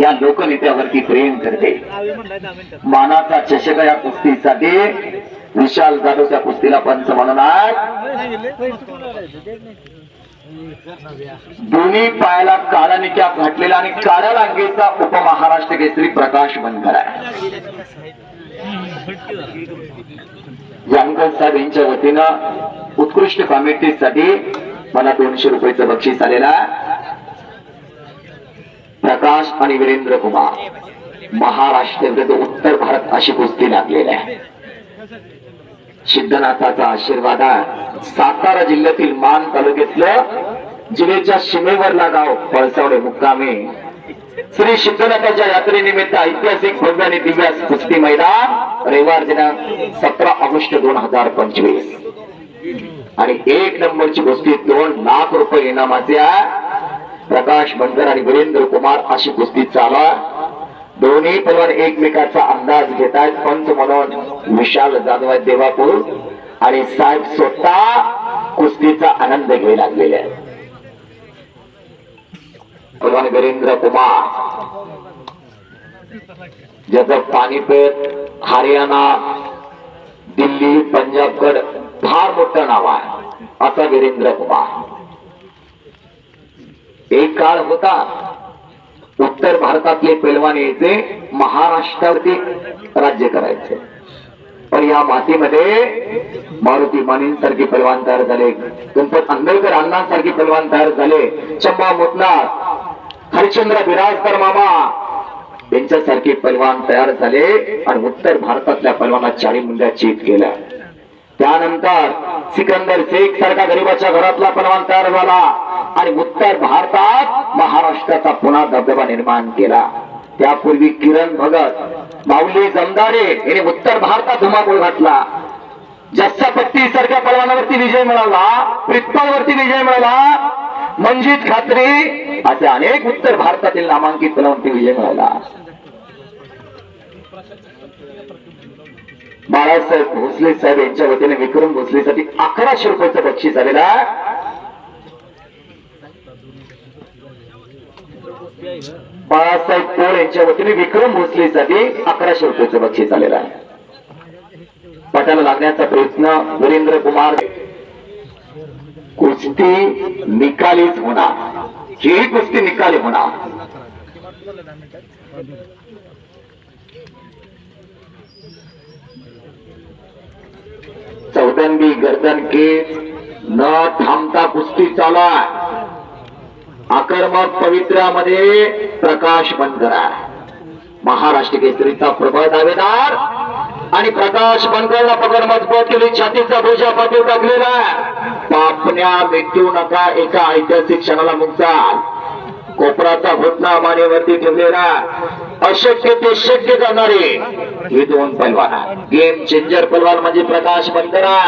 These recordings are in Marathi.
या लोकनेत्यावरती प्रेम करते. मानाचा चषक या कुस्तीसाठी विशाल जाधव त्या कुस्तीला पंच म्हणणार. दोन्ही पायाला काळा निक्या घातलेला आणि काळ्या लांगेचा उपमहाराष्ट्र केसरी प्रकाश बनकर आहे जानकर साहेब यांच्या वतीनं उत्कृष्ट कॉमेंट्रीसाठी मला दोनशे रुपयाचं बक्षीस आलेला प्रकाश आणि वीरेंद्र कुमार महाराष्ट्र विरुद्ध उत्तर भारत अशी कुस्ती लागलेली आहे. सिद्धनाथाचा आशीर्वाद सातारा जिल्ह्यातील मान तालुक्यातलं जिल्ह्याच्या सीमेवरला गाव पळसावडे मुक्कामी श्री सिद्धनाथाच्या यात्रेनिमित्त ऐतिहासिक भव्य आणि कुस्ती मैदान रविवार दिनांक सतरा ऑगस्ट दोन हजार पंचवीस. आणि एक नंबरची कुस्ती दोन लाख रुपये इनामाचे प्रकाश बनकर आणि वीरेंद्र कुमार अशी कुस्ती चालवा. दोन्ही पैलवान एकमेकाचा अंदाज घेत आहेत पंच म्हणून विशाल जाधव देवापूर. आणि साहेब स्वतः कुस्तीचा आनंद घेऊ लागलेले आहेत. भगवान वीरेंद्र कुमार। ज्याचं पानिपत हरियाणा दिल्ली पंजाबकड फार मोठं नाव आहे. असा वीरेंद्र कुमार. एक काळ होता उत्तर भारतातले पैलवान यायचे महाराष्ट्रावरती राज्य करायचे. पण या मातीमध्ये मारुती मानेंसारखे पैलवान तयार झाले गणपत आंबेडकर अण्णांसारखे पैलवान तयार झाले चंबा मुतनार हरिश्चंद्र बिराजकर मामा. यांच्यासारखे पैलवान तयार झाले आणि उत्तर भारतातल्या पैलवाना चारी मुंड्या चेत केल्या त्यानंतर सिकंदर शेख सारखा गरीबाच्या घरातला पैलवान तयार झाला आणि उत्तर भारतात महाराष्ट्राचा पुन्हा धबधबा निर्माण केला. त्यापूर्वी किरण भगत माऊली जमदारे यांनी उत्तर भारतात धुमाकूळ घातला. जस्सापट्टी सारख्या पैलवानावरती विजय मिळाला प्रित्पालवरती विजय मिळाला मंजित खात्री असे अनेक उत्तर भारतातील नामांकित पैलवानवरती विजय मिळाला बाळासाहेब भोसले साहेब यांच्या वतीने विक्रम भोसलेसाठी अकराशे रुपयाचं बक्षीस आलेलं बाळासाहेब पोळ यांच्या वतीने विक्रम भोसलेसाठी अकराशे रुपयाचं बक्षीस आलेलं आहे. पटाला लागण्याचा प्रयत्न वीरेंद्र कुमार कुस्ती निकालीच होणार. ही कुस्ती निकाली होणार. चौदंबी गर्दन केस न थांबता कुस्ती चालू आहे. आकर्मक पवित्र्यामध्ये प्रकाश बंद करा महाराष्ट्र केसरीचा प्रबळ दावेदार आणि प्रकाश बनकरला पकड मजबूत केली. छातीचा भोजा पाठीव टाकलेला आहे. पापण्या मिटू नका एका ऐतिहासिक क्षणाला मुक्ताल कोपराचा घोटणा मानेवरती ठेवलेला अशक्य ते शक्य करणारे हे दोन पैलवान गेम चेंजर पैलवान म्हणजे प्रकाश बनकरा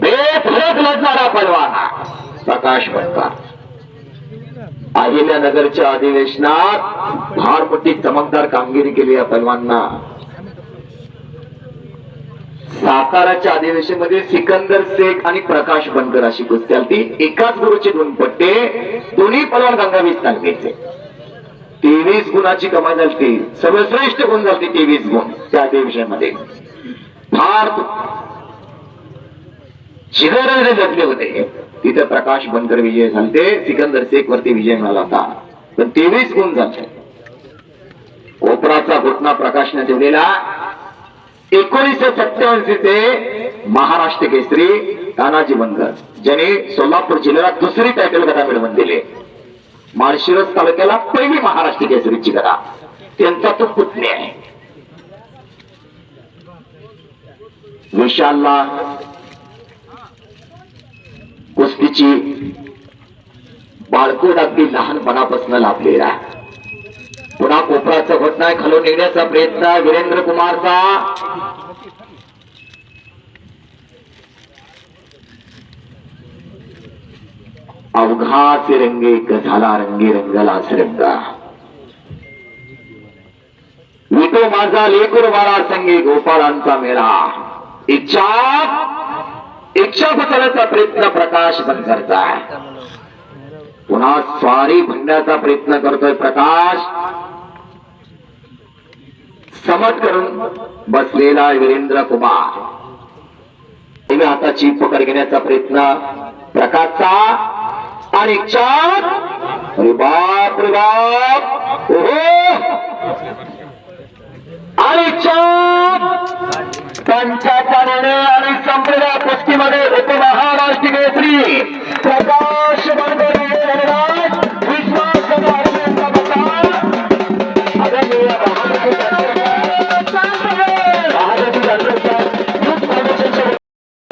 बेफरक लढणारा पैलवान प्रकाश बनकर अहिल्यानगरच्या अधिवेशनात फार मोठी चमकदार कामगिरी केली या पैलवांना साताराच्या अधिवेशनामध्ये सिकंदर शेख आणि प्रकाश बनकर अशी कुस्ती आली एकाच गुरुचे दोन पट्टे दोन्ही पलवान गंगावीस तालुक्याचे तेवीस गुणाची कमाई झाली सर्वश्रेष्ठ गुण झाली तेवीस गुण त्या अधिवेशनामध्ये. फार शिखराने लढले होते. तिथे प्रकाश बनकर विजय झाले. सिकंदर शेख वरती विजय मिळाला होता. पण तेवीस गुण झाले. कोपराचा घटना प्रकाशने ठेवलेला. एकोणीसशे सत्याऐंशी ते महाराष्ट्र केसरी तानाजी बनकर ज्याने सोलापूर जिल्ह्याला दुसरी टायटल गदा मिळवून दिले. माळशिरस तालुक्याला पहिली महाराष्ट्र केसरीची गदा. त्यांचा तो पुतणी आहे. विशालला कुस्तीची बाळकोड अगदी लहानपणापासून लाभलेला आहे. पुन्हा कोपराचा घटना खालून निघण्याचा प्रयत्न वीरेंद्र कुमारचा. अवघाचे रंगे झाला रंगी रंगला रंगा वितो माझा लेकूर मारा संगी गोपाळांचा मेळा. इच्छा इच्छा बदलण्याचा प्रयत्न प्रकाश पण करताय पुन्हा स्वारी म्हणण्याचा प्रयत्न करतोय प्रकाश. समट करून बसलेला वीरेंद्र कुमार. उजव्या हाताची पकड घेण्याचा प्रयत्न प्रकाशचा. आणि चार. बाप रे बाप. ओहो.